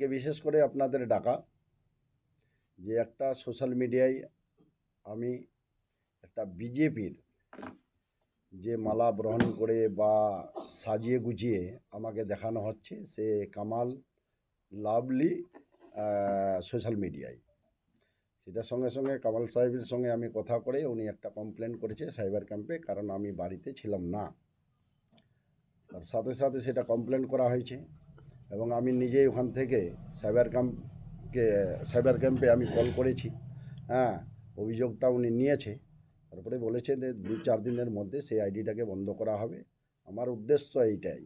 আজকে বিশেষ করে আপনাদের ডাকা যে একটা সোশ্যাল মিডিয়ায় আমি একটা বিজেপির যে মালা গ্রহণ করে বা সাজিয়ে গুজিয়ে আমাকে দেখানো হচ্ছে, সে কামাল লাভলি সোশ্যাল মিডিয়ায়। সেটার সঙ্গে সঙ্গে কামাল সাহেবের সঙ্গে আমি কথা করে উনি একটা কমপ্লেন করেছে সাইবার ক্যাম্পে কারণ আমি বাড়িতে ছিলাম না। আর সাথে সাথে সেটা কমপ্লেন করা হয়েছে। এবং আমি নিজেই ওখান থেকে সাইবার ক্যাম্পকে সাইবার ক্যাম্পে আমি কল করেছি। হ্যাঁ অভিযোগটা উনি নিয়েছে। তারপরে বলেছে যে দু চার দিনের মধ্যে সেই আইডিটাকে বন্ধ করা হবে। আমার উদ্দেশ্য এইটাই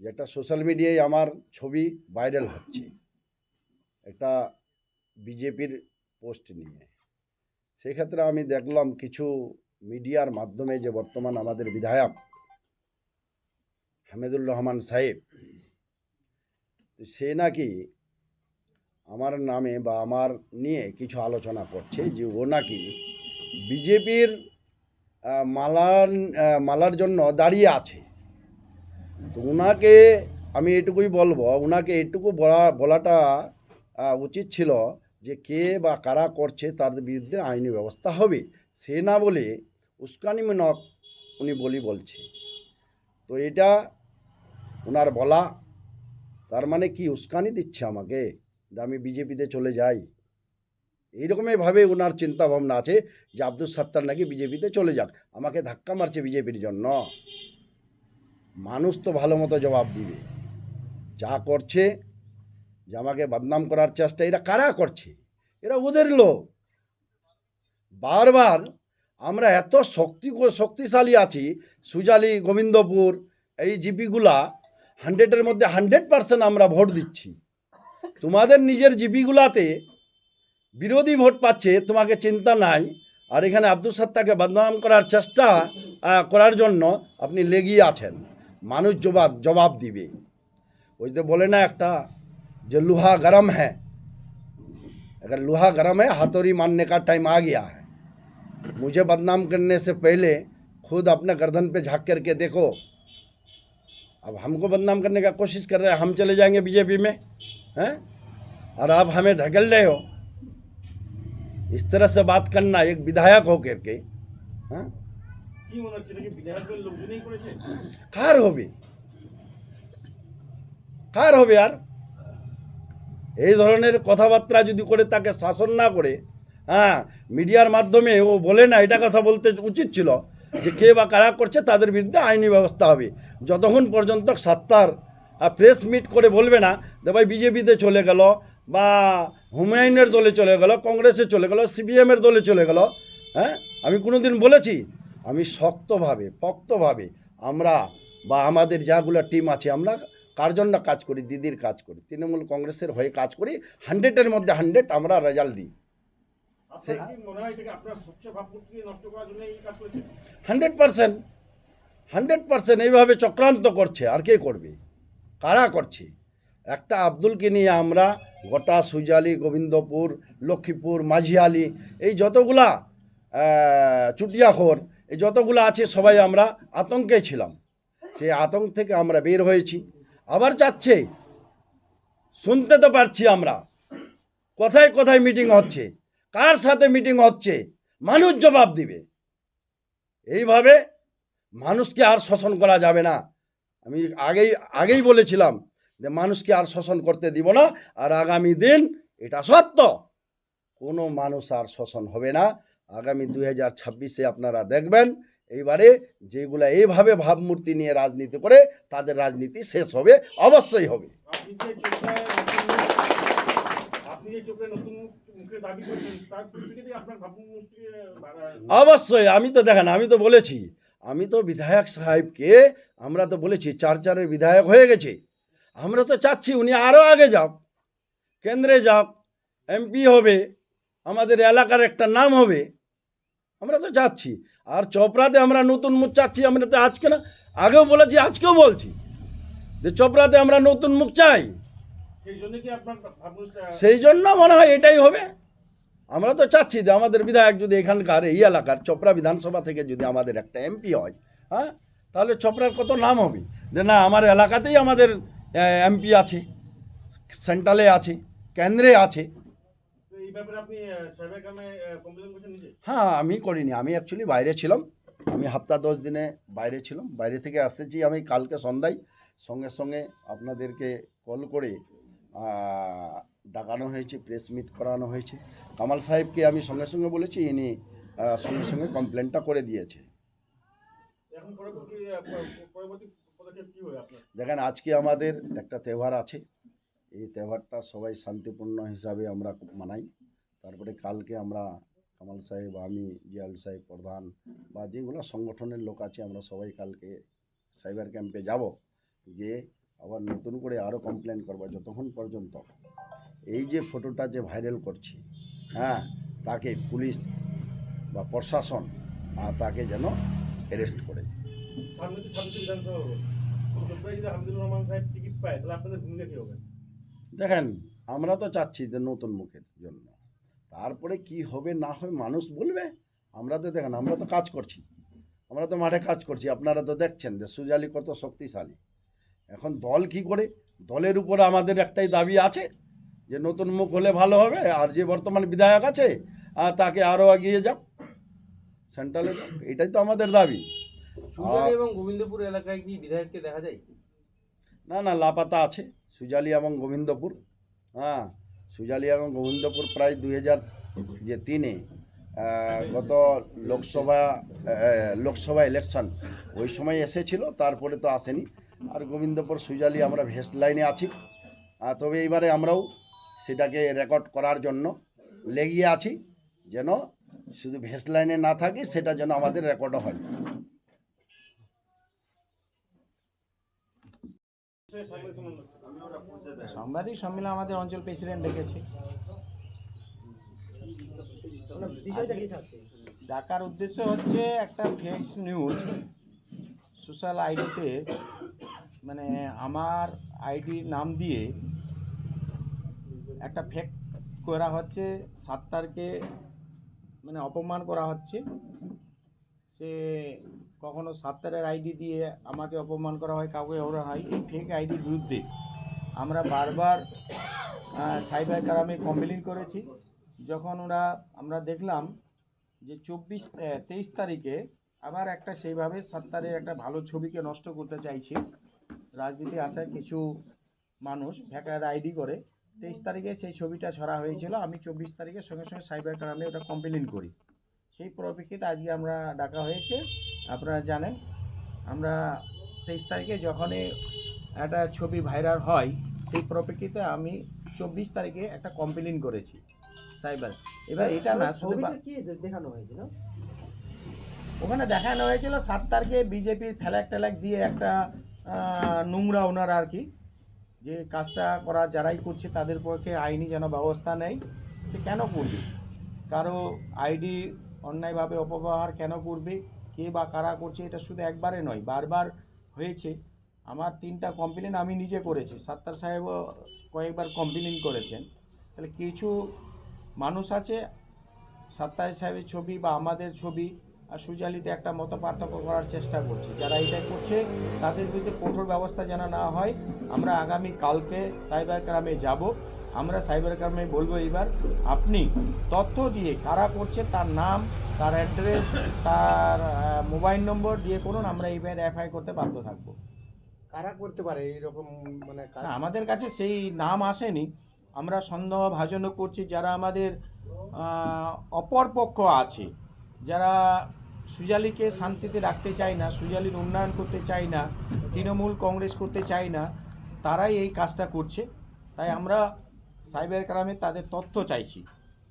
যে একটা সোশ্যাল মিডিয়ায় আমার ছবি ভাইরাল হচ্ছে। একটা বিজেপির পোস্ট নিয়ে। সেক্ষেত্রে আমি দেখলাম কিছু মিডিয়ার মাধ্যমে যে বর্তমান আমাদের বিধায়ক হামিদুর রহমান সাহেব তো সে নাকি আমার নামে বা আমার নিয়ে কিছু আলোচনা করছে যে ও নাকি বিজেপির মালার মালার জন্য দাঁড়িয়ে আছে। তো ওনাকে আমি এটুকুই বলব ওনাকে এটুকু বলা, বলাটা উচিত ছিল যে কে বা কারা করছে তার বিরুদ্ধে আইনি ব্যবস্থা হবে। সে না বলে উস্কানিমূলক উনি বলি বলছে। তো এটা ওনার বলা তার মানে কি উস্কানি দিচ্ছে আমাকে যে আমি বিজেপিতে চলে যাই? এইরকমইভাবে ওনার চিন্তাভাবনা আছে যে আব্দুল সাত্তার নাকি বিজেপিতে চলে যাক। আমাকে ধাক্কা মারছে বিজেপির জন্য। মানুষ তো ভালো মতো জবাব দিবে। যা করছে, যে আমাকে বদনাম করার চেষ্টা, এরা কারা করছে? এরা ওদের লোক। বারবার আমরা এত শক্তি, শক্তিশালী আছি, সুজালি, গোবিন্দপুর, এই জিপিগুলা হান্ড্রেডের মধ্যে হান্ড্রেড পার্সেন্ট আমরা ভোট দিচ্ছি তোমাদের নিজের জিপিগুলাতে বিরোধী ভোট পাচ্ছে তোমাকে চিন্তা নাই আর এখানে আব্দুল সত্তাকে বদনাম করার চেষ্টা আহ, করার জন্য আপনি লেগিয়ে আছেন মানুষ জবাব জবাব দিবে ওই তো বলে না একটা যে লোহা গরম है अगर लोहा गरम है हाथोरी मारने का टाइम आ गया है मुझे बदनाम करने से पहले खुद अपने गर्दन पे झाँक करके देखो अब हमको बदनाम करने का कोशिश कर रहे हैं हम चले जाएंगे बीजेपी में हैं और आप हमें ढकेल रहे हो इस तरह से बात करना एक विधायक हो करके हाँ কি মনে হচ্ছে নাকি বিধায়কের লোকজনই করেছে কার হবে কার হবে আর এই ধরনের কথাবার্তা যদি করে তাকে শাসন না করে হ্যাঁ মিডিয়ার মাধ্যমে ও বলে না এটা কথা বলতে উচিত ছিল যে কে বা কারা করছে তাদের বিরুদ্ধে আইনি ব্যবস্থা হবে। যতক্ষণ পর্যন্ত সাত্তার প্রেস মিট করে বলবে না যে ভাই বিজেপিতে চলে গেল বা হুমায়ুনের দলে চলে গেল, কংগ্রেসে চলে গেল, সিপিএমের দলে চলে গেল হ্যাঁ? আমি কোনোদিন বলেছি? আমি শক্তভাবে, পক্তভাবে আমরা বা আমাদের যাগুলো টিম আছে, আমরা কার জন্য কাজ করি? দিদির কাজ করি। তৃণমূল কংগ্রেসের হয়ে কাজ করি হান্ড্রেডের মধ্যে হান্ড্রেড আমরা রেজাল্ট দিই। হান্ড্রেড পার্সেন্ট হান্ড্রেড পার্সেন্ট এইভাবে চক্রান্ত করছে আর কে করবে? কারা করছে? একটা আব্দুলকে নিয়ে আমরা গোটা সুজালি গোবিন্দপুর লক্ষ্মীপুর মাঝিয়ালি এই যতগুলা চুটিয়াখোর এই যতগুলো আছে সবাই আমরা আতঙ্কে ছিলাম। সেই আতঙ্ক থেকে আমরা বের হয়েছি। আবার যাচ্ছে শুনতে তো পারছি আমরা। কোথায় কোথায় মিটিং হচ্ছে? কার সাথে মিটিং হচ্ছে? মানুষ জবাব দিবে। এইভাবে মানুষকে আর শোষণ করা যাবে না। আমি আগেই আগেই বলেছিলাম যে মানুষকে আর শোষণ করতে দিব না, আর আগামী দিন এটা সত্য। কোনো মানুষ আর শোষণ হবে না। আগামী দুই হাজার ছাব্বিশে আপনারা দেখবেন, এইবারে যেগুলো এইভাবে ভাবমূর্তি নিয়ে রাজনীতি করে, তাদের রাজনীতি শেষ হবে, অবশ্যই হবে। অবশ্যই, আমি তো দেখেন, আমি তো বলেছি, আমি তো বিধায়ক সাহেবকে, আমরা তো বলেছি, চার চারের বিধায়ক হয়ে গেছে। আমরা তো চাচ্ছি উনি আরও আগে যাক, কেন্দ্রে যাক, এমপি হবে, আমাদের এলাকার একটা নাম হবে, আমরা তো চাচ্ছি। আর চোপড়াতে আমরা নতুন মুখ চাচ্ছি, আমরা তো আজকে না, আগেও বলেছি, আজকেও বলছি যে চোপড়াতে আমরা নতুন মুখ চাই। সেই জন্য মনে হয় এটাই হবে। আমরা তো চাচ্ছি যে আমাদের বিধায়ক যদি এখানকার এই এলাকার চোপড়া বিধানসভা থেকে যদি আমাদের একটা এমপি হয় হ্যাঁ? তাহলে চোপড়ার কত নাম হবে? যে না আমার এলাকাতেই আমাদের এমপি আছে সেন্ট্রালে আছে কেন্দ্রে আছে। হ্যাঁ আমি করিনি। আমি অ্যাকচুয়ালি বাইরে ছিলাম। আমি হাপ্তা দশ দিনে বাইরে ছিলাম। বাইরে থেকে আসতেছি আমি কালকে সন্ধ্যায়। সঙ্গে সঙ্গে আপনাদেরকে কল করে ডাকানো হয়েছে প্রেস মিট করানো হয়েছে। কামাল সাহেবকে আমি সঙ্গে সঙ্গে বলেছি ইনি সঙ্গে সঙ্গে কমপ্লেনটা করে দিয়েছে। দেখেন আজকে আমাদের একটা তেহার আছে। এই তেহারটা সবাই শান্তিপূর্ণ হিসাবে আমরা মানাই। তারপরে কালকে আমরা কামাল সাহেব আমি জিয়াউল সাহেব প্রধান বা যেগুলো সংগঠনের লোক আছে আমরা সবাই কালকে সাইবার ক্যাম্পে যাব। গিয়ে আবার নতুন করে আরও কমপ্লেন করব যতক্ষণ পর্যন্ত। এই যে ফটোটা যে ভাইরাল করছি হ্যাঁ তাকে পুলিশ বা প্রশাসন তাকে যেন অ্যারেস্ট করে। দেখেন আমরা তো চাচ্ছি যে নতুন মুখের জন্য। তারপরে কি হবে না হবে মানুষ বলবে? আমরা তো দেখেন আমরা তো কাজ করছি। আমরা তো মাঠে কাজ করছি। আপনারা তো দেখছেন যে সুজালি কত শক্তিশালী। এখন দল কি করে? দলের উপরে আমাদের একটাই দাবি আছে যে নতুন মুখ হলে ভালো হবে আর যে বর্তমান বিধায়ক আছে তাকে আরও এগিয়ে যাক সেন্ট্রালে এটাই তো আমাদের দাবি। সুজালি এবং গোবিন্দপুর এলাকায় কি বিধায়ককে দেখা যায়? না না লাপাতা আছে সুজালি এবং গোবিন্দপুর হ্যাঁ সুজালি এবং গোবিন্দপুর প্রায় দুই হাজার যে তিনে গত লোকসভা লোকসভা ইলেকশন ওই সময় এসেছিল তারপরে তো আসেনি। আর গোবিন্দপুর সুইজালি আমরা ভেস্ট লাইনে আছি। তবে এইবারে আমরাও সেটাকে রেকর্ড করার জন্য লেগিয়ে আছি, যেন শুধু ভেস্ট লাইনে না থাকি, সেটা যেন আমাদের রেকর্ড হয়। সাংবাদিক সম্মেলন আমাদের অঞ্চল প্রেসিডেন্ট ডেকেছে। ডাকার উদ্দেশ্য হচ্ছে একটা ফেক নিউজ সোশ্যাল আইডিতে মানে আমার আইডির নাম দিয়ে একটা ফেক করা হচ্ছে, সাত্তারকে মানে অপমান করা হচ্ছে। সে কখনো সাত্তারের আইডি দিয়ে আমাকে অপমান করা হয়, কাউকে ওরা হয়, এই ফেক আইডির বিরুদ্ধে। আমরা বারবার সাইবার ক্রাইমে কমপ্লেন করেছি। যখন ওরা, আমরা দেখলাম যে চব্বিশ তেইশ তারিখে আবার একটা সেইভাবে সাত্তারের একটা ভালো ছবিকে নষ্ট করতে চাইছে। রাজনীতি আসা কিছু মানুষ ভ্যাকার আইডি করে। তেইশ তারিখে সেই ছবিটা ছড়া হয়েছিল। আমি চব্বিশ তারিখে সঙ্গে সঙ্গে সাইবার ক্রাইমে ওটা কমপ্লেন করি। সেই পরিপ্রেক্ষিতে আজকে আমরা ডাকা হয়েছে। আপনারা জানেন আমরা তেইশ তারিখে যখনই একটা ছবি ভাইরাল হয় সেই পরিপ্রেক্ষিতে আমি চব্বিশ তারিখে একটা কমপ্লেন করেছি সাইবার। এবার এটা না শুধু কি দেখানো হয়েছিল? ওখানে দেখানো হয়েছিল সাত তারিখে বিজেপির ফ্ল্যাগ ট্যালাক দিয়ে একটা নোংরা ওনার আর কি। যে কাজটা করা, যারাই করছে তাদের পক্ষে আইনি যেন ব্যবস্থা নেই, সে কেন করবে? কারও আইডি অন্যায়ভাবে অপব্যবহার কেন করবে? কে বা কারা করছে এটা শুধু একবারে নয়, বারবার হয়েছে। আমার তিনটা কমপ্লেন আমি নিজে করেছি। সাত্তার সাহেবও কয়েকবার কমপ্লেন করেছেন। তাহলে কিছু মানুষ আছে, সাত্তার সাহেবের ছবি বা আমাদের ছবি আর সুজালিতে একটা মত পার্থক্য করার চেষ্টা করছি। যারা এটা করছে তাদের বিরুদ্ধে কঠোর ব্যবস্থা যেন না হয় আমরা আগামী কালকে সাইবার ক্রামে যাব। আমরা সাইবার ক্রামে বলব এবার আপনি তথ্য দিয়ে কারা করছে তার নাম তার অ্যাড্রেস তার মোবাইল নম্বর দিয়ে করুন আমরা এবার এফআই করতে বাধ্য থাকব। কারা করতে পারে এইরকম মানে আমাদের কাছে সেই নাম আসেনি। আমরা সন্দেহ ভাজন করছি যারা আমাদের আহ, অপর পক্ষ আছে যারা সুজালিকে শান্তিতে রাখতে চায় না সুজালির উন্নয়ন করতে চায় না তৃণমূল কংগ্রেস করতে চায় না তারাই এই কাজটা করছে। তাই আমরা সাইবার ক্রাইমে তাদের তথ্য চাইছি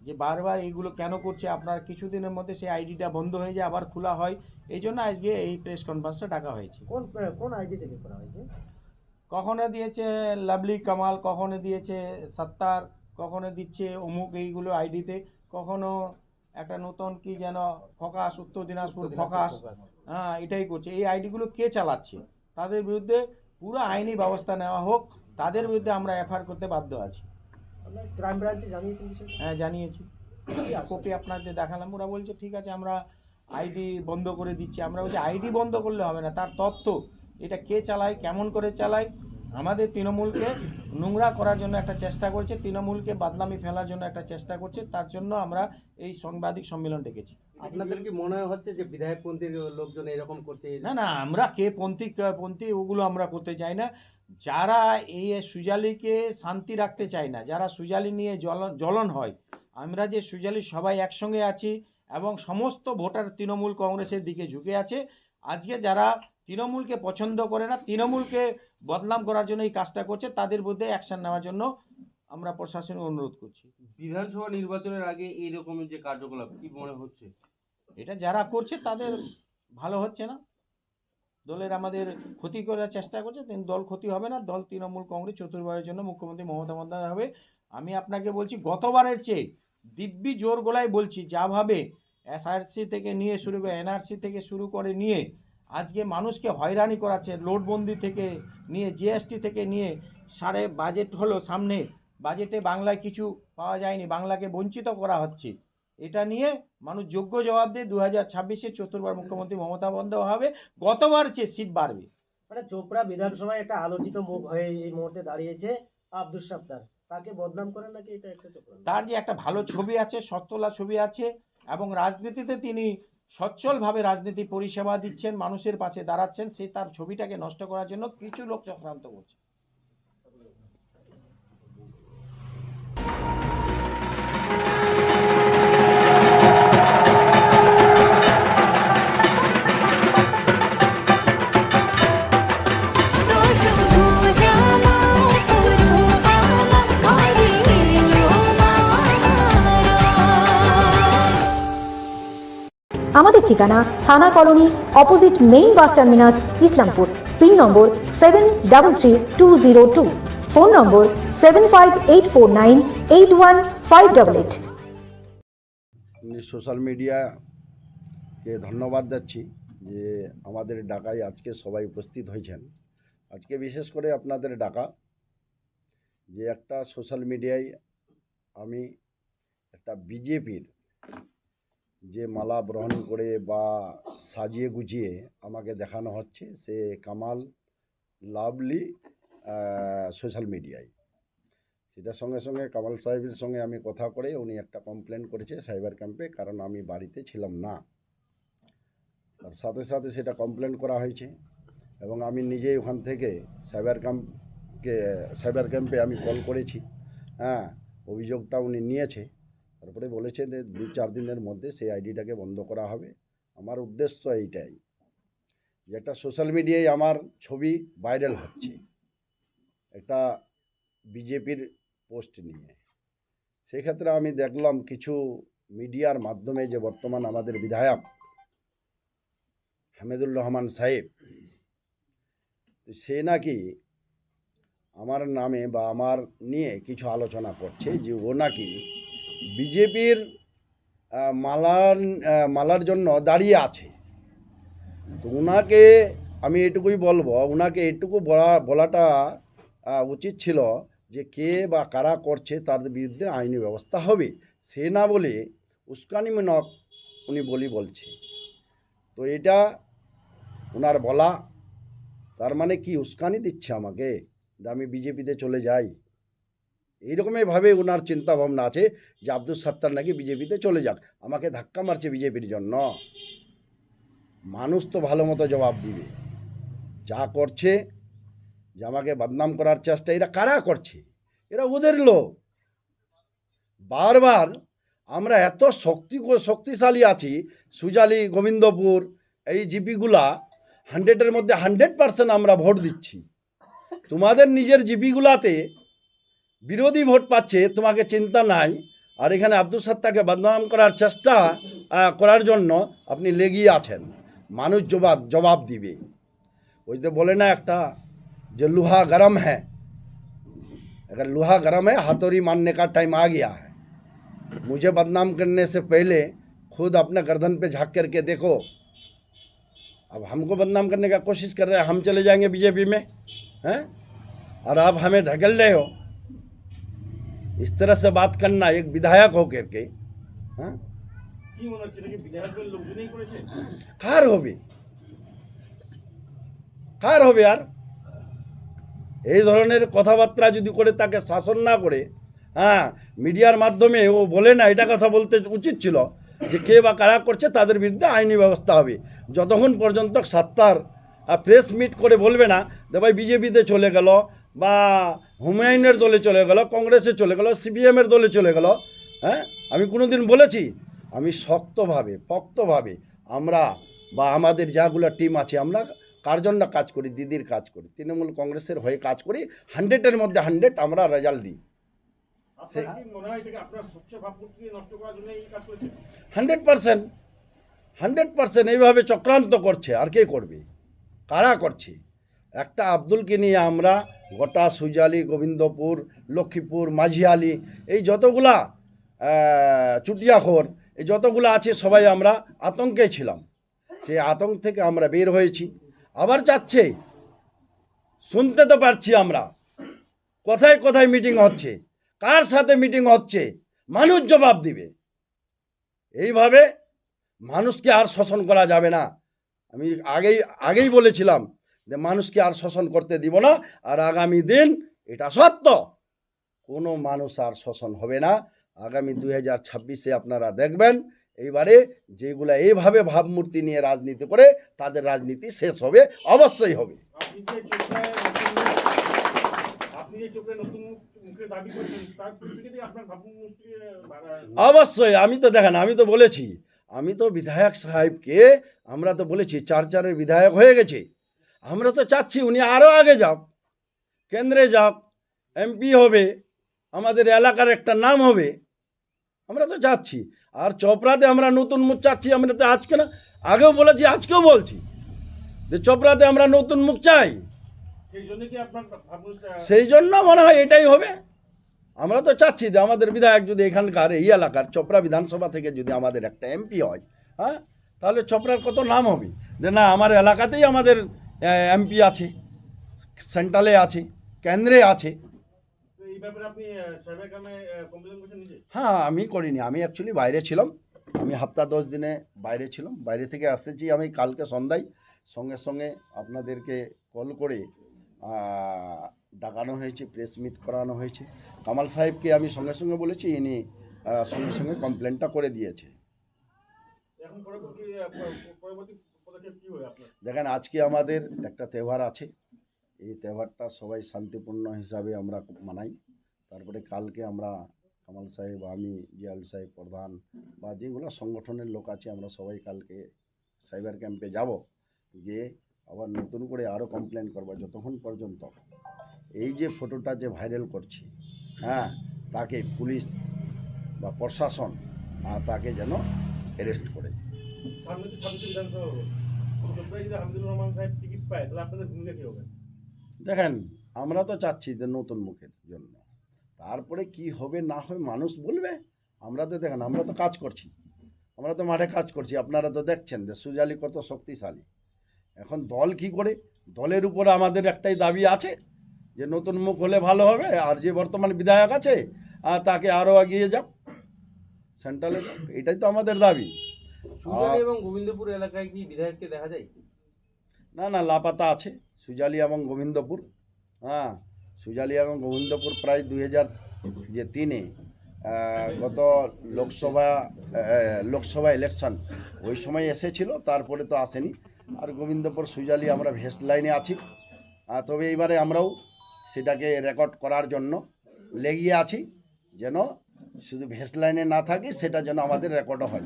যে বারবার এইগুলো কেন করছে আপনার কিছুদিনের মধ্যে সেই আইডিটা বন্ধ হয়ে যায় আবার খোলা হয়। এই জন্য আজকে এই প্রেস কনফারেন্সটা ডাকা হয়েছে। কোন কোন আইডি থেকে করা হয়েছে? কখনো দিয়েছে লাভলি কামাল কখনো দিয়েছে সত্তার কখনো দিচ্ছে অমুক এইগুলো আইডিতে কখনো একটা নতুন কি যেন ফকাস উত্তর দিনাজপুর ফকাস। হ্যাঁ এটাই করছে। এই আইডিগুলো কে চালাচ্ছে? তাদের বিরুদ্ধে পুরো আইনি ব্যবস্থা নেওয়া হোক তাদের বিরুদ্ধে আমরা এফআইআর করতে বাধ্য আছি। হ্যাঁ জানিয়েছি? কপি আপনাদের দেখালাম। ওরা বলছে ঠিক আছে আমরা আইডি বন্ধ করে দিচ্ছি। আমরা বলছি আইডি বন্ধ করলে হবে না। তার তথ্য এটা কে চালায় কেমন করে চালায় আমাদের তৃণমূলকে নোংরা করার জন্য একটা চেষ্টা করছে তৃণমূলকে বাদনামি ফেলার জন্য একটা চেষ্টা করছে তার জন্য আমরা এই সাংবাদিক সম্মেলন ডেকেছি। আপনাদের কি মনে হচ্ছে যে বিধায়ক পন্থীর লোকজন এরকম করছে? না না আমরা কে পন্থী পন্থী ওগুলো আমরা করতে চাই না। যারা এই সুজালিকে শান্তি রাখতে চায় না যারা সুজালি নিয়ে জ্বলন জ্বলন হয় আমরা যে সুজালি সবাই একসঙ্গে আছি এবং সমস্ত ভোটার তৃণমূল কংগ্রেসের দিকে ঝুঁকে আছে। আজকে যারা তৃণমূলকে পছন্দ করে না তৃণমূলকে বদনাম করার জন্য এই কাজটা করছে তাদের বিরুদ্ধে অ্যাকশন নেওয়ার জন্য আমরা প্রশাসনের অনুরোধ করছি। বিধানসভা নির্বাচনের আগে এই রকমের যে কার্যকলাপ কি মনে হচ্ছে? এটা যারা করছে তাদের ভালো হচ্ছে না। দলের আমাদের ক্ষতি করার চেষ্টা করছে কিন্তু দল ক্ষতি হবে না। দল তৃণমূল কংগ্রেস চতুর্বারের জন্য মুখ্যমন্ত্রী মমতা বন্দ্যোপাধ্যায় হবে। আমি আপনাকে বলছি গতবারের চেয়ে দিব্যি জোর গোলায় বলছি যাভাবে এসআরসি থেকে নিয়ে শুরু করে এনআরসি থেকে শুরু করে নিয়ে আজকে মানুষকে হয়রানি করাচ্ছে লোডবন্দি থেকে নিয়ে জিএসটি থেকে নিয়ে। সাড়ে বাজেট হলো সামনে। বাজেটে বাংলায় কিছু পাওয়া যায়নি বাংলাকে বঞ্চিত করা হচ্ছে। এটা নিয়ে মানুষ যোগ্য জবাব দিয়ে দু হাজার ছাব্বিশে চতুর্বার মুখ্যমন্ত্রী মমতা বন্দ্যোপাধ্যায় হবে। গতবার চেয়ে সিট বাড়বে। মানে চোপড়া বিধানসভায় একটা আলোচিত মুখ হয়ে এই মুহূর্তে দাঁড়িয়েছে আব্দুল সাত্তার। তাকে বদনাম করে নাকি এটা একটা চোপড়া? তার যে একটা ভালো ছবি আছে সত্তলা ছবি আছে এবং রাজনীতিতে তিনি সচ্ছলভাবে রাজনীতি পরিষেবা দিচ্ছেন, মানুষের পাশে দাঁড়াচ্ছেন, সে তার ছবিটাকে নষ্ট করার জন্য কিছু লোক চক্রান্ত করছে। আমাদের ঠিকানা থানা colony opposite main bus terminus Islampur pin number seven double three two zero two phone number seven five eight four nine eight one five double eight social মিডিয়াকে ধন্যবাদ দিচ্ছি যে আমাদের ডাকায় আজকে সবাই উপস্থিত হয়েছেন। আজকে বিশেষ করে আপনাদের ডাকা যে একটা সোশ্যাল মিডিয়ায় আমি একটা বিজেপির যে মালা গ্রহণ করে বা সাজিয়ে গুজিয়ে আমাকে দেখানো হচ্ছে, সে কামাল লাভলি সোশ্যাল মিডিয়ায় সেটার সঙ্গে সঙ্গে কামাল সাহেবের সঙ্গে আমি কথা করে উনি একটা কমপ্লেন করেছে সাইবার ক্যাম্পে কারণ আমি বাড়িতে ছিলাম না। তার সাথে সাথে সেটা কমপ্লেন করা হয়েছে এবং আমি নিজেই ওখান থেকে সাইবার ক্যাম্পকে সাইবার ক্যাম্পে আমি কল করেছি। হ্যাঁ অভিযোগটা উনি নিয়েছে। তারপরে বলেছে যে দু চার দিনের মধ্যে সেই আইডিটাকে বন্ধ করা হবে। আমার উদ্দেশ্য এইটাই, যে একটা সোশ্যাল মিডিয়ায় আমার ছবি ভাইরাল হচ্ছে, একটা বিজেপির পোস্ট নিয়ে। সেক্ষেত্রে আমি দেখলাম কিছু মিডিয়ার মাধ্যমে যে বর্তমান আমাদের বিধায়ক হামিদুর রহমান সাহেব, তো সে নাকি আমার নামে বা আমার নিয়ে কিছু আলোচনা করছে যে ও নাকি বিজেপির মালার মালার জন্য দাঁড়িয়ে আছে। তো ওনাকে আমি এটুকুই বলব ওনাকে এটুকু বলা, বলাটা উচিত ছিল যে কে বা কারা করছে তার বিরুদ্ধে আইনি ব্যবস্থা হবে। সে না বলে উস্কানিমূলক উনি বলি বলছে। তো এটা ওনার বলা, তার মানে কি উস্কানি দিচ্ছে আমাকে যে আমি বিজেপিতে চলে যাই? এইরকমইভাবে ওনার চিন্তা ভাবনা আছে যে আব্দুল সাত্তার নাকি বিজেপিতে চলে যাক। আমাকে ধাক্কা মারছে বিজেপির জন্য। মানুষ তো ভালো মতো জবাব দিবে। যা করছে, যে আমাকে বদনাম করার চেষ্টা, এরা কারা করছে? এরা ওদের লোক। বারবার আমরা এত শক্তি, শক্তিশালী আছি, সুজালি, গোবিন্দপুর, এই জিপিগুলা হান্ড্রেডের মধ্যে হান্ড্রেড পার্সেন্ট আমরা ভোট দিচ্ছি। তোমাদের নিজের জিপিগুলাতে বিরোধী ভোট পাচ্ছে তোমাকে চিন্তা নাই আর এখানে আব্দুল সত্তাকে বদনাম করার চেষ্টা আহ, করার জন্য আপনি লেগিয়ে আছেন মানুষ জবাব জবাব দিবে ওই তো বলে না একটা যে लोहा गरम है अगर लोहा गरम है हाथोरी मारने का टाइम आ गया है मुझे बदनाम करने से पहले खुद अपने गर्दन पे झाँक करके देखो अब हमको बदनाम करने का कोशिश कर रहे हैं हम चले जाएंगे बीजेपी में हैं और आप हमें ढकेल रहे हो इस तरह से बात करना एक विधायक हो करके हाँ কি মনে হচ্ছে নাকি বিধায়কের লোকজনই করেছে কার হবে কার হবে আর এই ধরনের কথাবার্তা যদি করে তাকে শাসন না করে হ্যাঁ মিডিয়ার মাধ্যমে ও বলে না এটা কথা বলতে উচিত ছিল যে কে বা কারা করছে তাদের বিরুদ্ধে আইনি ব্যবস্থা হবে যতক্ষণ পর্যন্ত সাত্তার প্রেস মিট করে বলবে না যে ভাই বিজেপিতে চলে গেল বা হুমায়ুনের দলে চলে গেল কংগ্রেসে চলে গেল সিপিএমের দলে চলে গেল হ্যাঁ? আমি কোনোদিন বলেছি? আমি শক্তভাবে পক্তভাবে আমরা বা আমাদের যাগুলো টিম আছে আমরা কার জন্য কাজ করি? দিদির কাজ করি। তৃণমূল কংগ্রেসের হয়ে কাজ করি হান্ড্রেডের মধ্যে হান্ড্রেড আমরা রেজাল্ট দিই। হান্ড্রেড পারসেন্ট হান্ড্রেড পারসেন্ট এইভাবে চক্রান্ত করছে আর কে করবে? কারা করছে? একটা আব্দুলকে নিয়ে আমরা গোটা সুজালি, গোবিন্দপুর, লক্ষ্মীপুর, মাঝিয়ালি, এই যতগুলা চুটিয়াখোর, এই যতগুলো আছে সবাই আমরা আতঙ্কে ছিলাম। সেই আতঙ্ক থেকে আমরা বের হয়েছি। আবার যাচ্ছে। শুনতে তো পারছি আমরা। কোথায় কোথায় মিটিং হচ্ছে? কার সাথে মিটিং হচ্ছে? মানুষ জবাব দিবে। এইভাবে মানুষকে আর শোষণ করা যাবে না। আমি আগেই আগেই বলেছিলাম যে মানুষকে আর শোষণ করতে দিব না আর আগামী দিন এটা সত্য। কোনো মানুষ আর শোষণ হবে না। আগামী দুই হাজার ছাব্বিশে আপনারা দেখবেন এইবারে যেগুলো এইভাবে ভাবমূর্তি নিয়ে রাজনীতি করে তাদের রাজনীতি শেষ হবে অবশ্যই হবে। অবশ্যই আমি তো দেখেন আমি তো বলেছি আমি তো বিধায়ক সাহেবকে আমরা তো বলেছি চার চারের বিধায়ক হয়ে গেছে। আমরা তো চাচ্ছি উনি আরও আগে যাক কেন্দ্রে যাক এমপি হবে আমাদের এলাকার একটা নাম হবে আমরা তো চাচ্ছি। আর চপড়াতে আমরা নতুন মুখ চাচ্ছি আমরা তো আজকে না আগেও বলেছি আজকেও বলছি যে চপড়াতে আমরা নতুন মুখ চাই। সেই জন্য সেই মনে হয় এটাই হবে। আমরা তো চাচ্ছি যে আমাদের বিধায়ক যদি এখানকার এই এলাকার চপড়া বিধানসভা থেকে যদি আমাদের একটা এমপি হয় হ্যাঁ তাহলে চপড়ার কত নাম হবে? যে না আমার এলাকাতেই আমাদের এমপি আছে সেন্ট্রালে আছে কেন্দ্রে আছে। হ্যাঁ আমি করিনি। আমি অ্যাকচুয়ালি বাইরে ছিলাম। আমি হাপ্তা দশ দিনে বাইরে ছিলাম। বাইরে থেকে আসতেছি। আমি কালকে সন্ধ্যায় সঙ্গে সঙ্গে আপনাদেরকে কল করে ডাকানো হয়েছে প্রেস মিট করানো হয়েছে। কামাল সাহেবকে আমি সঙ্গে সঙ্গে বলেছি ইনি সঙ্গে সঙ্গে কমপ্লেনটা করে দিয়েছে। এখন দেখেন আজকে আমাদের একটা তেহার আছে। এই তেহারটা সবাই শান্তিপূর্ণ হিসাবে আমরা মানাই। তারপরে কালকে আমরা কামাল সাহেব আমি জিয়াল সাহেব প্রধান বা যেগুলো সংগঠনের লোক আছে আমরা সবাই কালকে সাইবার ক্যাম্পে যাব। গিয়ে আবার নতুন করে আরও কমপ্লেন করব যতক্ষণ পর্যন্ত। এই যে ফটোটা যে ভাইরাল করছি হ্যাঁ তাকে পুলিশ বা প্রশাসন তাকে যেন অ্যারেস্ট করে। দেখেন, আমরা তো চাচ্ছি যে নতুন মুখের জন্য। তারপরে কি হবে, না হবে, মানুষ বলবে? আমরা তো দেখেন, আমরা তো কাজ করছি। আমরা তো মাঠে কাজ করছি। আপনারা তো দেখছেন যে সুজালি কত শক্তিশালী। এখন দল কি করে? দলের উপরে আমাদের একটাই দাবি আছে যে নতুন মুখ হলে ভালো হবে, আর যে বর্তমান বিধায়ক আছে তাকে আরও এগিয়ে যাও সেন্ট্রালে এটাই তো আমাদের দাবি। সুজালি এবং গোবিন্দপুর এলাকায় কি বিধায়ককে দেখা যায়? না না লাপাতা আছে সুজালি এবং গোবিন্দপুর। হ্যাঁ সুজালি এবং গোবিন্দপুর প্রায় দুই হাজার যে তিনে গত লোকসভা লোকসভা ইলেকশন ওই সময় এসেছিল তারপরে তো আসেনি। আর গোবিন্দপুর সুজালি আমরা ভেস্ট লাইনে আছি। তবে এইবারে আমরাও সেটাকে রেকর্ড করার জন্য লেগিয়ে আছি যেন শুধু ভেস্ট লাইনে না থাকি সেটা যেন আমাদের রেকর্ডও হয়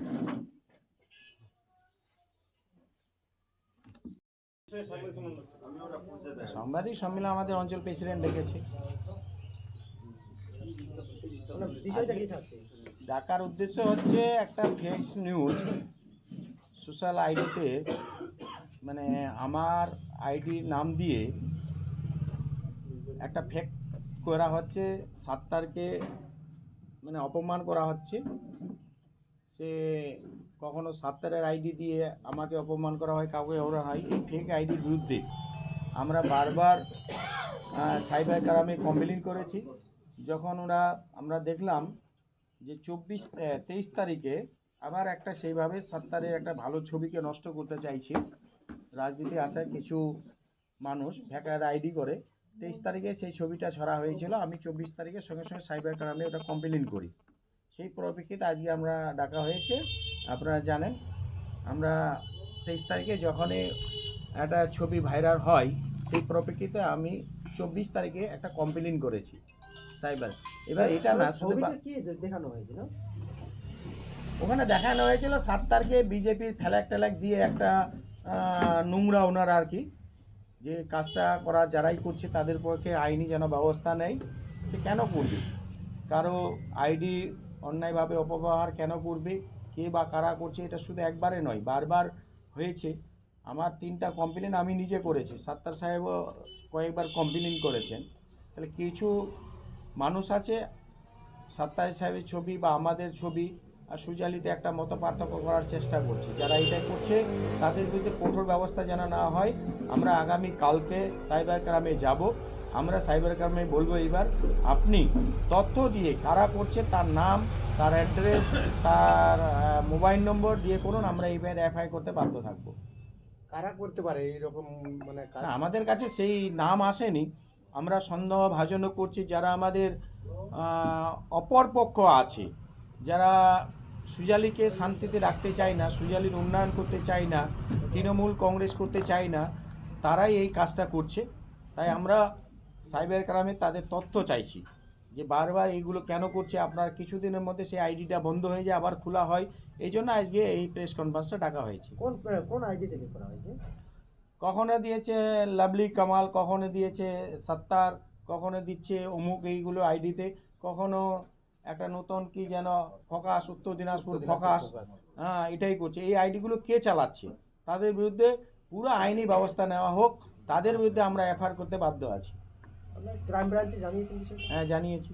সে সাংবাদিক সম্মেলন আমাদের অঞ্চল প্রেসিডেন্ট ডেকেছে। মানে ডাকার উদ্দেশ্য হচ্ছে একটা ফেক নিউজ সোশ্যাল আইডিতে মানে আমার আইডি নাম দিয়ে একটা ফেক করা হচ্ছে সাত্তারকে মানে অপমান করা হচ্ছে। সে কখনো সাত্তারের আইডি দিয়ে আমাকে অপমান করা হয়, কাউকে ওরা হয়, এই ফেক আইডির বিরুদ্ধে আমরা বারবার সাইবার ক্রাইমে কমপ্লেন করেছি। যখন ওরা, আমরা দেখলাম যে চব্বিশ তেইশ তারিখে আবার একটা সেইভাবে সাত্তারের একটা ভালো ছবিকে নষ্ট করতে চাইছে। রাজনীতি আসায় কিছু মানুষ ভ্যাকার আইডি করে। তেইশ তারিখে সেই ছবিটা ছড়া হয়েছিল। আমি চব্বিশ তারিখে সঙ্গে সঙ্গে সাইবার ক্রাইমে ওটা কমপ্লেন করি। সেই পরিপ্রেক্ষিতে আজকে আমরা ডাকা হয়েছে। আপনারা জানেন আমরা তেইশ তারিখে যখনই একটা ছবি ভাইরাল হয় সেই পরিপ্রেক্ষিতে আমি চব্বিশ তারিখে একটা কমপ্লেন করেছি সাইবার এবার এটা না শুধু দেখানো হয়েছিল? ওখানে দেখানো হয়েছিল সাত তারিখে বিজেপির ফ্ল্যাগ ট্যালাক দিয়ে একটা নোংরা ওনার আর কি যে কাজটা করা যারাই করছে তাদের পক্ষে আইনি যেন ব্যবস্থা নেই সে কেন করবে? কারও আইডি অন্যায়ভাবে অপব্যবহার কেন করবে? কে বা কারা করছে এটা শুধু একবারে নয়, বারবার হয়েছে। আমার তিনটা কমপ্লেন আমি নিজে করেছি। সাত্তার সাহেবও কয়েকবার কমপ্লেন করেছেন। তাহলে কিছু মানুষ আছে, সাত্তার সাহেবের ছবি বা আমাদের ছবি আর সুজালিতে একটা মত পার্থক্য করার চেষ্টা করছে। যারা এটা করছে, তাদের বিরুদ্ধে কঠোর ব্যবস্থা যেন না হয়, আমরা আগামী কালকে সাইবার ক্রামে যাব। আমরা সাইবার ক্রামে বলব এবার আপনি তথ্য দিয়ে কারা করছে তার নাম তার অ্যাড্রেস তার মোবাইল নম্বর দিয়ে করুন আমরা এইবার এফআই করতে বাধ্য থাকব। কারা করতে পারে এইরকম মানে আমাদের কাছে সেই নাম আসেনি। আমরা সন্দেহ ভাজনও করছি যারা আমাদের আহ, অপর পক্ষ আছে যারা সুজালিকে শান্তিতে রাখতে চায় না সুজালির উন্নয়ন করতে চায় না তৃণমূল কংগ্রেস করতে চায় না তারাই এই কাজটা করছে। তাই আমরা সাইবার ক্রাইমে তাদের তথ্য চাইছি। যে বারবার এইগুলো কেন করছে আপনার কিছুদিনের মধ্যে সেই আইডিটা বন্ধ হয়ে যায় আবার খোলা হয়। এই জন্য আজকে এই প্রেস কনফারেন্সটা ডাকা হয়েছে। কোন কোন আইডি থেকে করা হয়েছে? কখনো দিয়েছে লাভলি কামাল কখনো দিয়েছে সত্তার কখনো দিচ্ছে অমুক এইগুলো আইডিতে কখনো একটা নতুন কি যেন ফকাস উত্তর দিনাজপুর ফকাস। হ্যাঁ এটাই করছে। এই আইডিগুলো কে চালাচ্ছে? তাদের বিরুদ্ধে পুরো আইনি ব্যবস্থা নেওয়া হোক তাদের বিরুদ্ধে আমরা এফআইআর করতে বাধ্য আছি। ক্রাইম ব্রাঞ্চে জানিয়েছেন হ্যাঁ জানিয়েছি।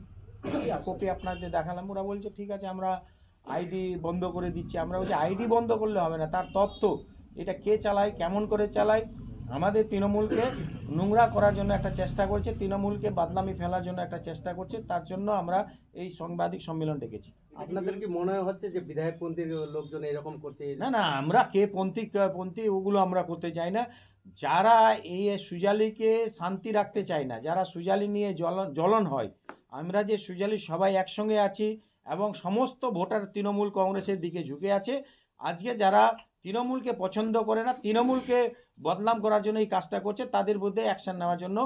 কপি আপনাদের দেখালাম। ওরা বলছে ঠিক আছে আমরা আইডি বন্ধ করে দিচ্ছি। আমরা বলছি আইডি বন্ধ করলে হবে না। তার তথ্য এটা কে চালায় কেমন করে চালায় আমাদের তৃণমূলকে নোংরা করার জন্য একটা চেষ্টা করছে তৃণমূলকে বাদনামি ফেলার জন্য একটা চেষ্টা করছে। তার জন্য আমরা এই সাংবাদিক সম্মেলন ডেকেছি। আপনাদের কি মনে হচ্ছে যে বিধায়ক পন্থীর লোকজন এরকম করছে? না না আমরা কে পন্থী পন্থী ওগুলো আমরা করতে চাই না। যারা এই সুজালিকে শান্তি রাখতে চায় না যারা সুজালি নিয়ে জ্বলন জ্বলন হয় আমরা যে সুজালি সবাই একসঙ্গে আছি এবং সমস্ত ভোটার তৃণমূল কংগ্রেসের দিকে ঝুঁকে আছে আজকে যারা তৃণমূলকে পছন্দ করে না তৃণমূলকে বদনাম করার জন্য এই কাজটা করছে তাদের বিরুদ্ধে অ্যাকশন নেওয়ার জন্য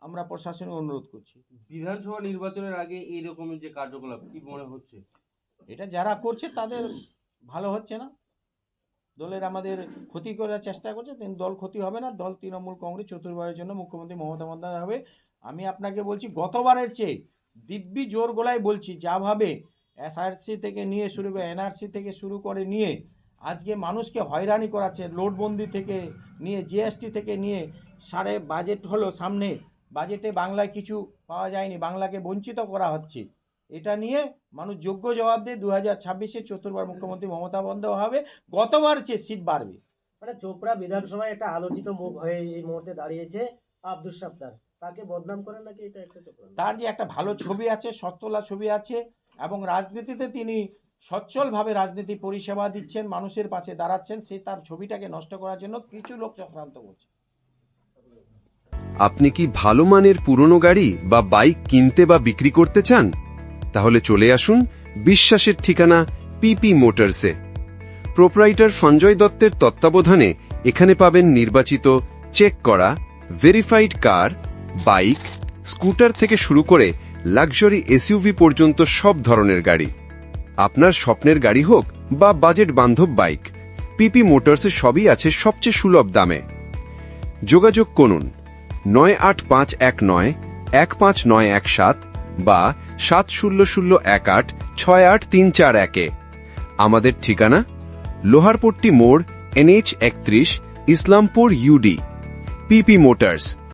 আমরা প্রশাসনের অনুরোধ করছি। বিধানসভা নির্বাচনের আগে এই রকমের যে কার্যকলাপ কি মনে হচ্ছে? এটা যারা করছে তাদের ভালো হচ্ছে না। দলের আমাদের ক্ষতি করার চেষ্টা করছে দল ক্ষতি হবে না, দল তৃণমূল কংগ্রেস চতুর্বারের জন্য মুখ্যমন্ত্রী মমতা বন্দ্যোপাধ্যায় হবে। আমি আপনাকে বলছি, গতবারের চেয়ে দিব্যি জোর গলায় বলছি যাভাবে এসআরসি থেকে নিয়ে শুরু করে, এনআরসি থেকে শুরু করে নিয়ে আজকে মানুষকে হয়রানি করাচ্ছে লোডবন্দি থেকে নিয়ে, জিএসটি থেকে নিয়ে, সাড়ে বাজেট হলো সামনে, বাজেটে বাংলায় কিছু পাওয়া যায়নি, বাংলাকে বঞ্চিত করা হচ্ছে। এটা নিয়ে মানুষ যোগ্য জবাব দিয়ে দু হাজার ছাব্বিশে চতুর্বার মুখ্যমন্ত্রী মমতা বন্দ্যোপাধ্যায় হবে গতবার চেয়ে সিট বাড়বে। মানে চোপড়া বিধানসভায় একটা আলোচিত মুখ হয়ে এই মুহূর্তে দাঁড়িয়েছে আব্দুল সাত্তার। তাকে বদনাম করেন নাকি এটা একটা চোপড়া তার যে একটা ভালো ছবি আছে সত্তলা ছবি আছে এবং রাজনীতিতে তিনি সচ্ছলভাবে রাজনীতি পরিষেবা দিচ্ছেন মানুষের পাশে দাঁড়াচ্ছেন সে তার ছবিটাকে নষ্ট করার জন্য কিছু লোক চক্রান্ত করছে। আপনি কি ভালো মানের পুরনো গাড়ি বা বাইক কিনতে বা বিক্রি করতে চান? তাহলে চলে আসুন বিশ্বাসের ঠিকানা পিপি মোটরসে প্রোপ্রাইটার সঞ্জয় দত্তের তত্ত্বাবধানে এখানে পাবেন নির্বাচিত চেক করা ভেরিফাইড কার বাইক স্কুটার থেকে শুরু করে লাক্সারি এসইউভি পর্যন্ত সব ধরনের গাড়ি। আপনার স্বপ্নের গাড়ি হোক বা বাজেট বান্ধব বাইক পিপি মোটরসে সবই আছে সবচেয়ে সুলভ দামে। যোগাযোগ করুন নয় আট পাঁচ এক নয় এক পাঁচ নয় এক সাত বা সাত শূন্য শূন্য এক আট ছয় আট তিন চার একে আমাদের ঠিকানা? লোহারপট্টি মোড়, এনএইচ একত্রিশ, ইসলামপুর, ইউডি। পিপি মোটরস।